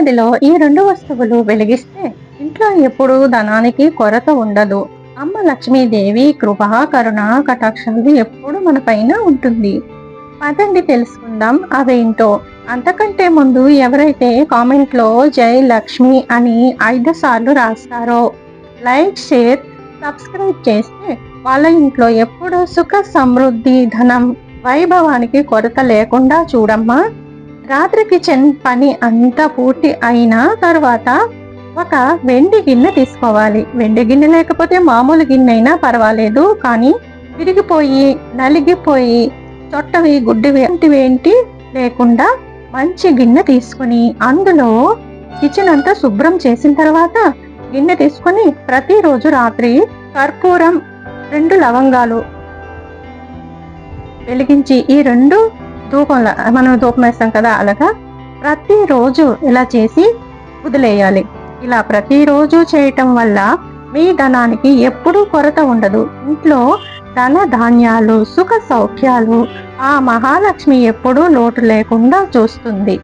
గదిలో ఈ రెండు వస్తువులు వెలిగిస్తే ఇంట్లో ఎప్పుడూ ధనానికి కొరత ఉండదు. అమ్మ లక్ష్మీదేవి కృప కరుణ కటాక్షాలు ఎప్పుడు మన పైన ఉంటుంది. పదండి తెలుసుకుందాం అవేంటో అంతకంటే ముందు ఎవరైతే కామెంట్లో జై లక్ష్మి అని ఐదు సార్లు రాస్తారో లైక్ షేర్ సబ్స్క్రైబ్ చేస్తే వాళ్ళ ఇంట్లో ఎప్పుడూ సుఖ సమృద్ధి ధనం వైభవానికి కొరత లేకుండా చూడమ్మా. రాత్రి కిచెన్ పని అంతా పూర్తి అయిన తర్వాత ఒక వెండి గిన్నె తీసుకోవాలి. వెండి గిన్నె లేకపోతే మామూలు గిన్నె అయినా పర్వాలేదు కానీ విరిగిపోయి నలిగిపోయి చొట్టవి గుడ్డివి వంటివేంటి లేకుండా మంచి గిన్నె తీసుకుని అందులో కిచెన్ అంతా శుభ్రం చేసిన తర్వాత గిన్నె తీసుకొని ప్రతిరోజు రాత్రి కర్పూరం రెండు లవంగాలు వెలిగించి ఈ రెండు తూకం మనం తూకం వేస్తాం కదా అలాగా? ప్రతిరోజు ఇలా చేసి వదిలేయాలి. ఇలా ప్రతిరోజు చేయటం వల్ల మీ ధనానికి ఎప్పుడూ కొరత ఉండదు. ఇంట్లో ధన ధాన్యాలు సుఖ సౌఖ్యాలు ఆ మహాలక్ష్మి ఎప్పుడూ లోటు లేకుండా చూస్తుంది.